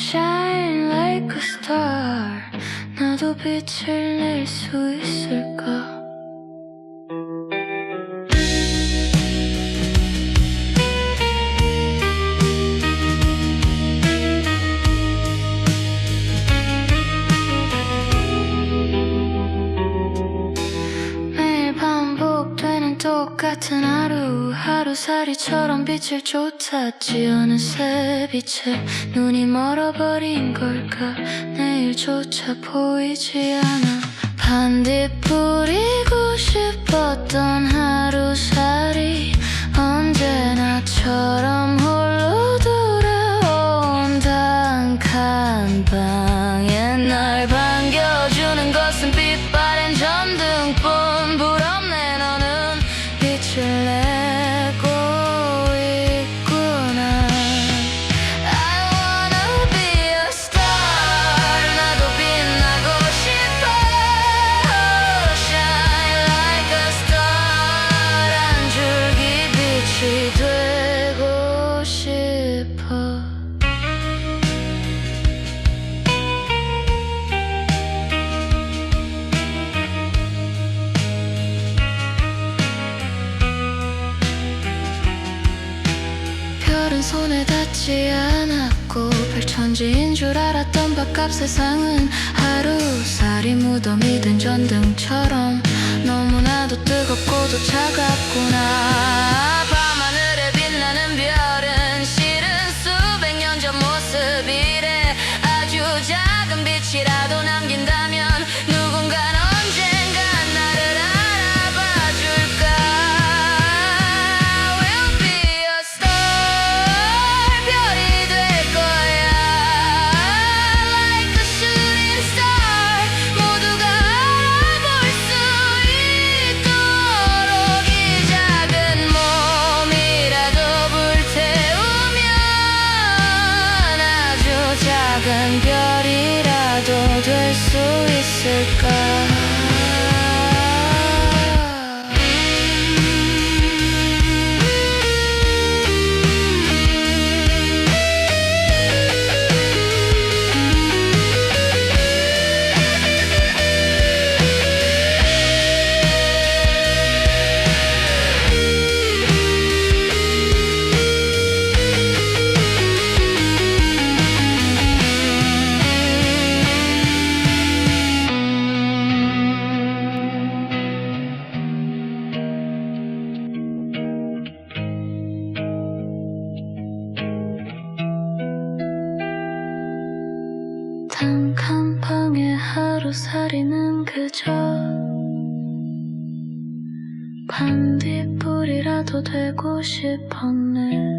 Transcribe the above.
shine like a star 나도 빛을 낼 수 있을까 같은 하루 하루살이처럼 빛을 쫓았지. 어느새 빛에 눈이 멀어버린 걸까? 내일조차 보이지 않아. 반딧 뿌리고 싶었던 손에 닿지 않았고 별천지인 줄 알았던 바깥 세상은 하루살이 무덤이 된 전등처럼 너무나도 뜨겁고도 차갑구나 있을까 하루살이는 그저 반딧불이라도 되고 싶었네